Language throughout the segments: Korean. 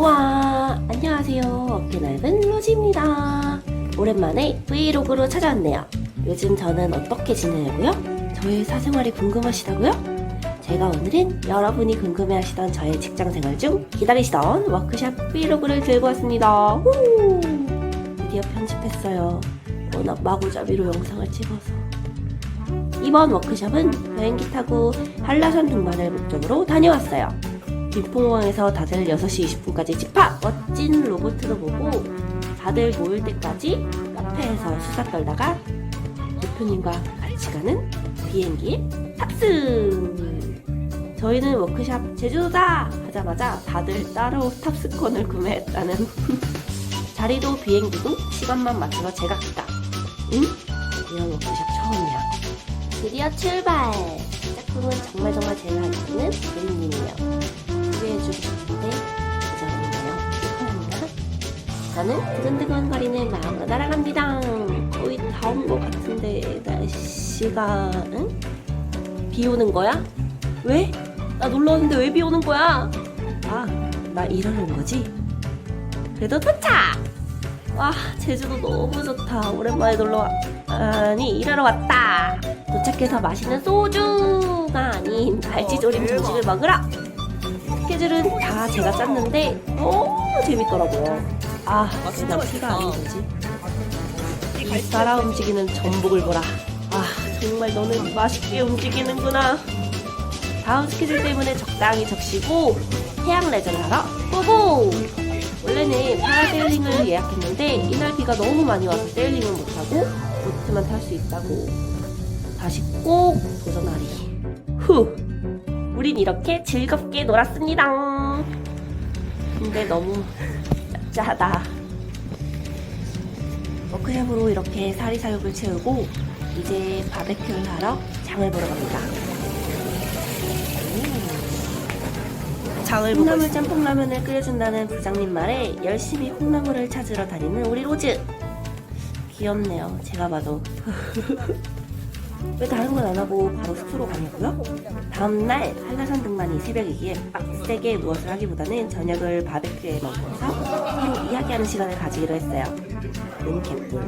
좋아. 안녕하세요. 어깨 넓은 로지입니다. 오랜만에 브이로그로 찾아왔네요. 요즘 저는 어떻게 지내냐고요? 저의 사생활이 궁금하시다고요? 제가 오늘은 여러분이 궁금해하시던 저의 직장 생활 중 기다리시던 워크샵 브이로그를 들고 왔습니다. 후! 드디어 편집했어요. 워낙 마구잡이로 영상을 찍어서. 이번 워크숍은 비행기 타고 한라산 등반을 목적으로 다녀왔어요 김포공항에서 다들 6시 20분까지 집합! 멋진 로봇으로 보고 다들 모일 때까지 카페에서 수다 떨다가 대표님과 같이 가는 비행기에 탑승! 저희는 워크샵 제주도다! 하자마자 다들 따로 탑승권을 구매했다는 자리도 비행기도 시간만 맞춰서 제가 갔다. 응? 이런 워크샵 처음이야. 드디어 출발! 짝꿍은 정말 정말 제가 아끼는 예린님 저는 두근두근거리는 마음으로 날아갑니다. 거의 다 온 것 같은데 날씨가 응? 비 오는 거야? 왜? 나 놀러 왔는데 왜 비 오는 거야? 아, 나온 거지? 그래도 도착! 와, 제주도 너무 좋다. 오랜만에 놀러 와. 아니, 일하러 왔다. 도착해서 맛있는 소주가 아닌 갈치조림 정식을 먹으러. 스케줄은 다 제가 짰는데 너무 재밌더라고요. 아, 그냥 피가 아닌 거지. 이 따라 움직이는 전복을 보라. 아, 정말 너는 맛있게 움직이는구나. 다음 스케줄 때문에 적당히 적시고 해양 레저를 하러 고고! 원래는 파라세일링을 예약했는데 이날 비가 너무 많이 와서 세일링은 못하고 보트만 탈 수 있다고 다시 꼭 도전하리. 후! 우린 이렇게 즐겁게 놀았습니다. 근데 너무 짭짤하다. 워크샵으로 이렇게 사리 사욕을 채우고 이제 바베큐를 하러 장을 보러 갑니다. 장을 콩나물 짬뽕라면을 끓여준다는 부장님 말에 열심히 콩나물을 찾으러 다니는 우리 로즈. 귀엽네요. 제가 봐도. 왜 다른 건 안 하고 바로 숙소로 가냐고요? 다음날 한라산 등반이 새벽이기에 빡세게 무엇을 하기보다는 저녁을 바베큐에 먹으면서 서로 이야기하는 시간을 가지기로 했어요. 는 캠프.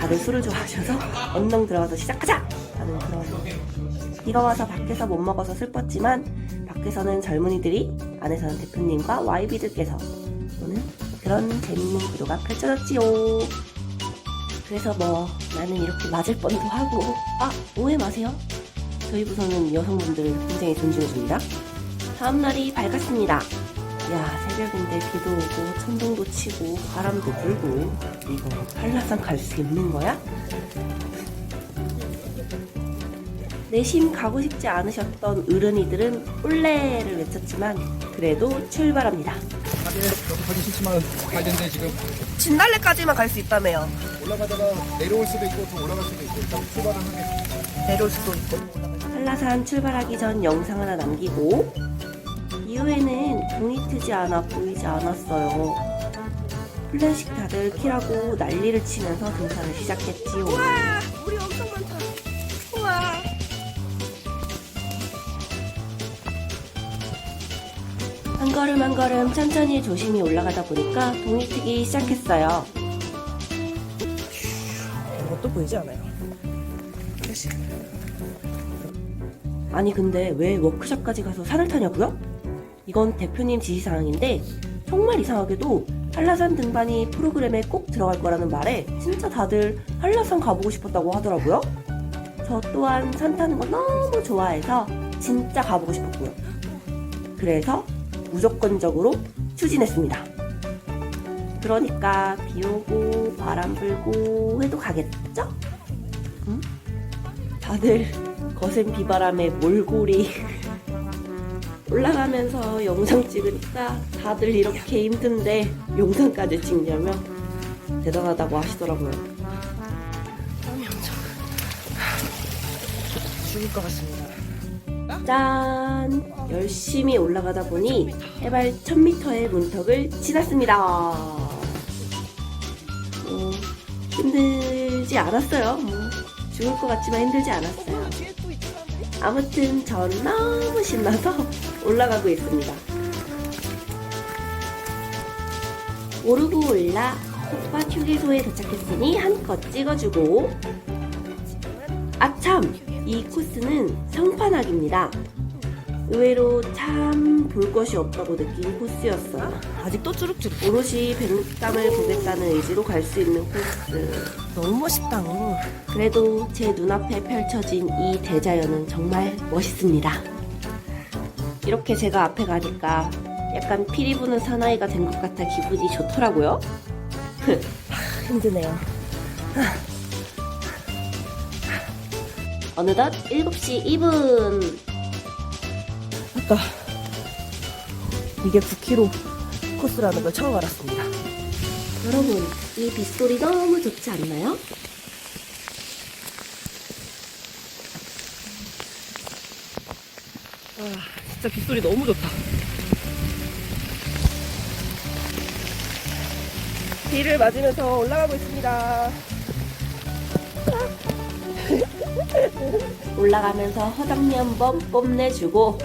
다들 술을 좋아하셔서 언능 들어가서 시작하자! 하는 그런 비가 와서 밖에서 못 먹어서 슬펐지만 밖에서는 젊은이들이 안에서는 대표님과 YB들께서 오는 그런 재밌는 기도가 펼쳐졌지요. 그래서 뭐 나는 이렇게 맞을 뻔도 하고 아 오해 마세요. 저희 부서는 여성분들 굉장히 존중해줍니다. 다음 날이 밝았습니다. 야 새벽인데 비도 오고 천둥도 치고 바람도 불고 이거 한라산 갈 수 있는 거야? 내심 가고 싶지 않으셨던 어른이들은 올레를 외쳤지만 그래도 출발합니다. 여기 가기 싫지만 가야 되는데 지금 진달래까지만 갈 수 있다며요. 올라가다가 내려올 수도 있고 더 올라갈 수도 있고 일단 출발을 하게 내려올 수도 있고. 한라산 출발하기 전 영상 하나 남기고 이후에는 종이 트지 않아 보이지 않았어요. 플래식 다들 키라고 난리를 치면서 등산을 시작했지요. 걸음 한 걸음 천천히 조심히 올라가다 보니까 동이 트기 시작했어요. 이것도 보이지 않아요. 아니 근데 왜 워크숍까지 가서 산을 타냐고요? 이건 대표님 지시사항인데 정말 이상하게도 한라산 등반이 프로그램에 꼭 들어갈 거라는 말에 진짜 다들 한라산 가보고 싶었다고 하더라고요. 저 또한 산 타는 거 너무 좋아해서 진짜 가보고 싶었고요. 그래서 무조건적으로 추진했습니다. 그러니까 비 오고 바람 불고 해도 가겠죠? 응? 다들 거센 비바람에 몰골이 올라가면서 영상 찍으니까 다들 이렇게 힘든데 영상까지 찍냐면 대단하다고 하시더라고요. 죽을 것 같습니다. 짠! 열심히 올라가다 보니 해발 1000m의 문턱을 지났습니다. 뭐, 힘들지 않았어요. 뭐, 죽을 것 같지만 힘들지 않았어요. 아무튼 전 너무 신나서 올라가고 있습니다. 오르고 올라 콧밭 휴게소에 도착했으니 한껏 찍어주고 아참! 이 코스는 성판악입니다. 의외로 참 볼 것이 없다고 느낀 코스였어요. 아직도 쭈룩쭈룩. 오롯이 백록담을 보겠다는 의지로 갈 수 있는 코스. 너무 멋있다. 그래도 제 눈앞에 펼쳐진 이 대자연은 정말 멋있습니다. 이렇게 제가 앞에 가니까 약간 피리 부는 사나이가 된 것 같아 기분이 좋더라고요. 힘드네요. 어느덧 7시 2분. 아까 이게 9km 코스라는 걸 처음 알았습니다. 여러분, 이 빗소리 너무 좋지 않나요? 아, 진짜 빗소리 너무 좋다. 비를 맞으면서 올라가고 있습니다. 올라가면서 허당미 한번 뽐내주고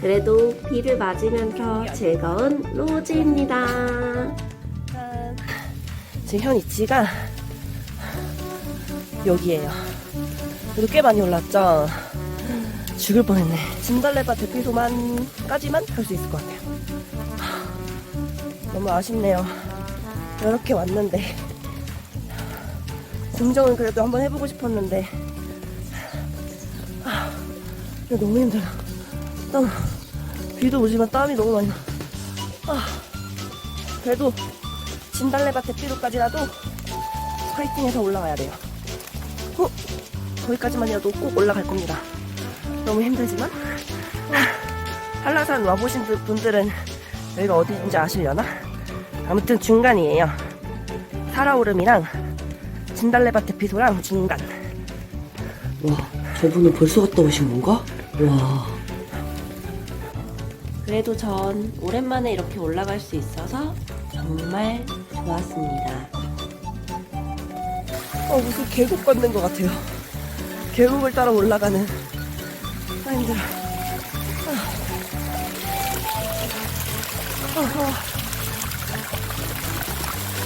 그래도 비를 맞으면서 즐거운 로즈입니다. 짠. 지금 현 위치가 여기에요. 그래도 꽤 많이 올랐죠? 죽을 뻔했네. 진달래밭 대피소만까지만 갈 수 있을 것 같아요. 하, 너무 아쉽네요. 이렇게 왔는데. 공정은 그래도 한번 해보고 싶었는데. 하, 이거 너무 힘들어. 땀, 비도 오지만 땀이 너무 많이 나. 아, 그래도 진달래밭 대피로까지라도 파이팅해서 올라가야 돼요. 어? 거기까지만이라도 꼭 올라갈 겁니다. 너무 힘들지만 아, 한라산 와보신 분- 분들은 여기가 어디인지 아시려나? 아무튼 중간이에요. 살아오름이랑 진달래밭 대피소랑 중간. 와, 저분은 벌써 갔다 오신 건가? 와. 그래도 전 오랜만에 이렇게 올라갈 수 있어서 정말 좋았습니다. 어, 무슨 계곡 걷는 것 같아요. 계곡을 따라 올라가는. 아, 힘들어. 아, 아, 아.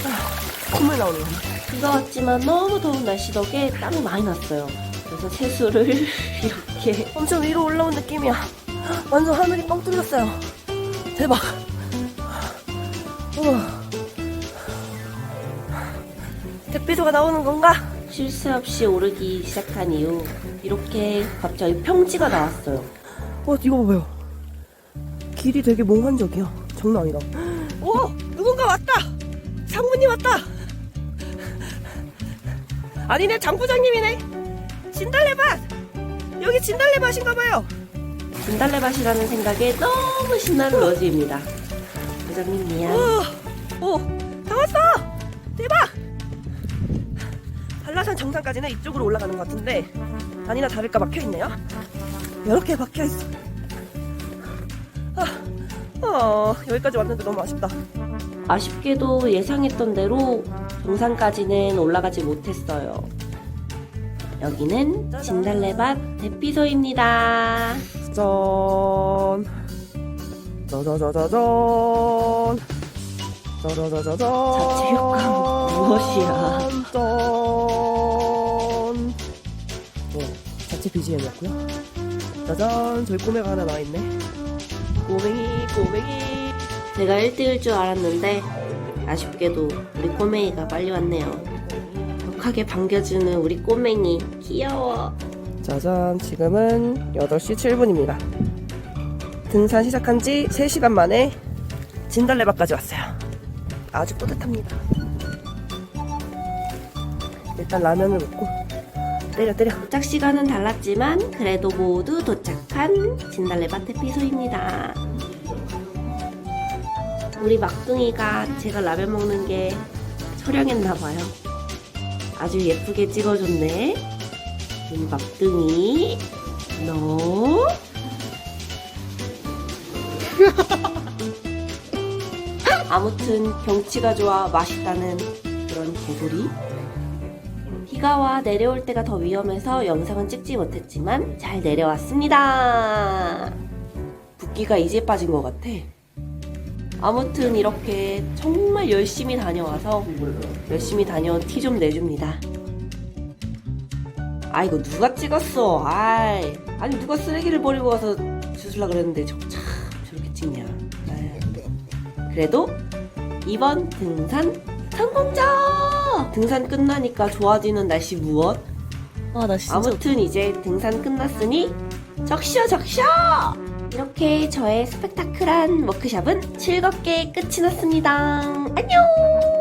아, 콧물 나오네요. 비가 왔지만 너무 더운 날씨 덕에 땀이 많이 났어요. 그래서 세수를 이렇게 엄청 위로 올라온 느낌이야. 완전 하늘이 뻥 뚫렸어요. 대박. 우와. 대피소가 나오는 건가? 쉴 새 없이 오르기 시작한 이후 이렇게 갑자기 평지가 나왔어요. 와, 이거 봐봐요. 길이 되게 몽환적이야. 장난 아니다. 오! 누군가 왔다! 상무님 왔다! 아니네, 장 부장님이네! 진달래밭! 여기 진달래밭인가봐요! 진달래밭이라는 생각에 너무 신나는 러지입니다. 부장님 미안. 오! 오! 다 왔어! 대박! 한라산 정상까지는 이쪽으로 올라가는 것 같은데 아니나 다를까 막혀있네요. 이렇게 막혀있어. 아, 어, 여기까지 왔는데 너무 아쉽다. 아쉽게도 예상했던 대로 정상까지는 올라가지 못했어요. 여기는 진달래밭 대피소입니다. 짠. 짜자자자잔. 짜자자자잔. 자체 효과 무엇이야? 짠. 네, 자체 BGM이었고요. 짜잔, 저희 꼬매가 하나 나와있네. 꼬맹이, 꼬맹이. 제가 1등일 줄 알았는데 아쉽게도 우리 꼬맹이가 빨리 왔네요. 격하게 반겨주는 우리 꼬맹이 귀여워. 짜잔, 지금은 8시 7분입니다. 등산 시작한 지 3시간 만에 진달래밭까지 왔어요. 아주 뿌듯합니다. 일단 라면을 먹고 때려 때려. 도착 시간은 달랐지만 그래도 모두 도착한 진달래밭 대피소입니다. 우리 막둥이가 제가 라면 먹는 게 촬영했나봐요. 아주 예쁘게 찍어줬네. 우리 막둥이, 너. 아무튼 경치가 좋아 맛있다는 그런 개소리. 비가 와 내려올 때가 더 위험해서 영상은 찍지 못했지만 잘 내려왔습니다. 붓기가 이제 빠진 것 같아. 아무튼 이렇게 정말 열심히 다녀와서 열심히 다녀온 티 좀 내줍니다. 아 이거 누가 찍었어? 아이 아니 누가 쓰레기를 버리고 와서 주술라 그랬는데 저 참 저렇게 찍냐? 그래도 이번 등산 성공적! 등산 끝나니까 좋아지는 날씨 무엇? 아. 아무튼 이제 등산 끝났으니 적셔 적셔! 이렇게 저의 스펙타클한 워크샵은 즐겁게 끝이 났습니다. 안녕!